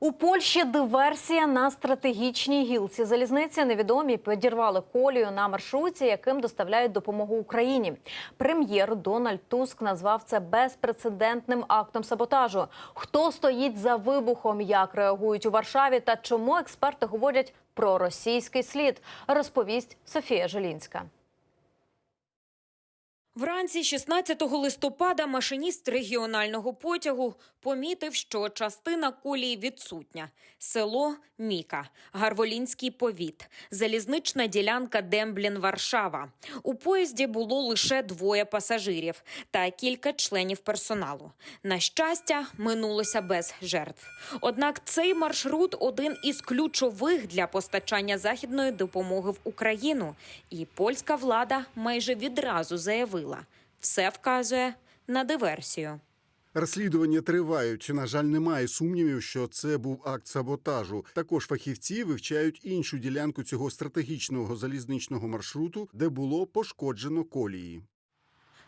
У Польщі диверсія на стратегічній гілці залізниці. Невідомі підірвали колію на маршруті, яким доставляють допомогу Україні. Прем'єр Дональд Туск назвав це безпрецедентним актом саботажу. Хто стоїть за вибухом, як реагують у Варшаві та чому експерти говорять про російський слід, розповість Софія Желінська. Вранці 16 листопада машиніст регіонального потягу помітив, що частина колії відсутня. Село Міка, Гарволінський повіт, залізнична ділянка Демблін-Варшава. У поїзді було лише двоє пасажирів та кілька членів персоналу. На щастя, минулося без жертв. Однак цей маршрут один із ключових для постачання західної допомоги в Україну, і польська влада майже відразу заявила, все вказує на диверсію. Розслідування тривають. На жаль, немає сумнівів, що це був акт саботажу. Також фахівці вивчають іншу ділянку цього стратегічного залізничного маршруту, де було пошкоджено колії.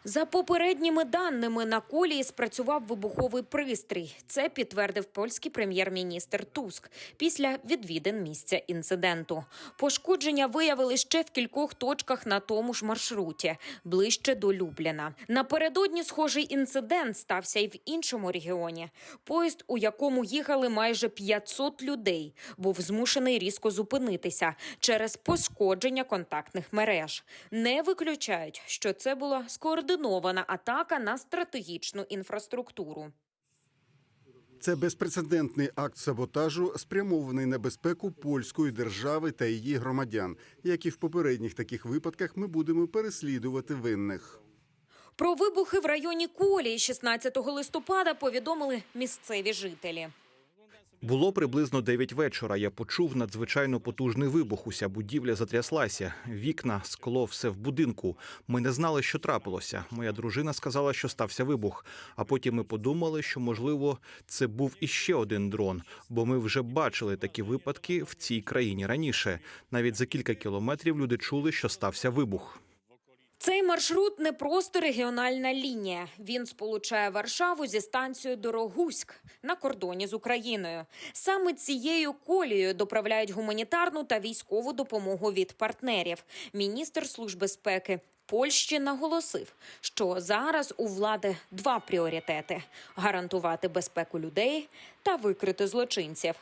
За попередніми даними на колії спрацював вибуховий пристрій. Це підтвердив польський прем'єр-міністр Туск після відвідин місця інциденту. Пошкодження виявили ще в кількох точках на тому ж маршруті, ближче до Любляна. Напередодні схожий інцидент стався і в іншому регіоні. Поїзд, у якому їхали майже 500 людей, був змушений різко зупинитися через пошкодження контактних мереж. Не виключають, що це була скоординована атака на стратегічну інфраструктуру. Це безпрецедентний акт саботажу, спрямований на безпеку польської держави та її громадян. Як і в попередніх таких випадках, ми будемо переслідувати винних. Про вибухи в районі Колії 16 листопада повідомили місцеві жителі. Було приблизно 9 вечора. Я почув надзвичайно потужний вибух. Уся будівля затряслася. Вікна, скло, все в будинку. Ми не знали, що трапилося. Моя дружина сказала, що стався вибух. А потім ми подумали, що можливо це був іще один дрон, бо ми вже бачили такі випадки в цій країні раніше. Навіть за кілька кілометрів люди чули, що стався вибух. Цей маршрут не просто регіональна лінія. Він сполучає Варшаву зі станцією Дорогуськ на кордоні з Україною. Саме цією колією доправляють гуманітарну та військову допомогу від партнерів. Міністр служби безпеки Польщі наголосив, що зараз у влади два пріоритети: гарантувати безпеку людей та викрити злочинців.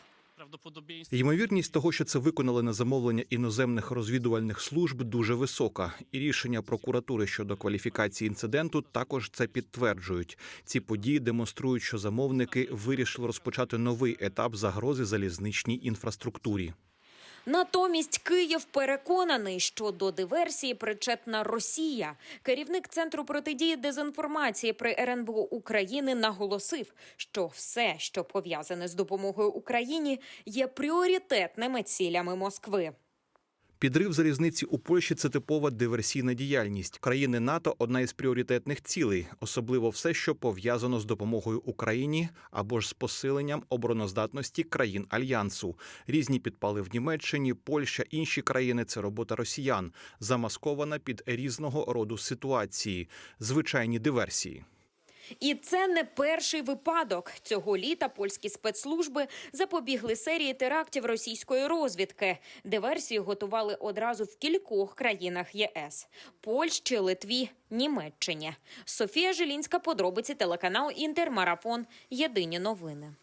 Ймовірність того, що це виконали на замовлення іноземних розвідувальних служб, дуже висока. І рішення прокуратури щодо кваліфікації інциденту також це підтверджують. Ці події демонструють, що замовники вирішили розпочати новий етап загрози залізничній інфраструктурі. Натомість Київ переконаний, що до диверсії причетна Росія. Керівник центру протидії дезінформації при РНБО України наголосив, що все, що пов'язане з допомогою Україні, є пріоритетними цілями Москви. Підрив залізниці у Польщі це типова диверсійна діяльність. Країни НАТО одна із пріоритетних цілей, особливо все, що пов'язано з допомогою Україні або ж з посиленням обороноздатності країн альянсу. Різні підпали в Німеччині, Польща, інші країни це робота росіян, замаскована під різного роду ситуації, звичайні диверсії. І це не перший випадок. Цього літа польські спецслужби запобігли серії терактів російської розвідки. Диверсії готували одразу в кількох країнах ЄС: Польщі, Литві, Німеччині. Софія Жилінська, подробиці телеканал Інтермарафон. Єдині новини.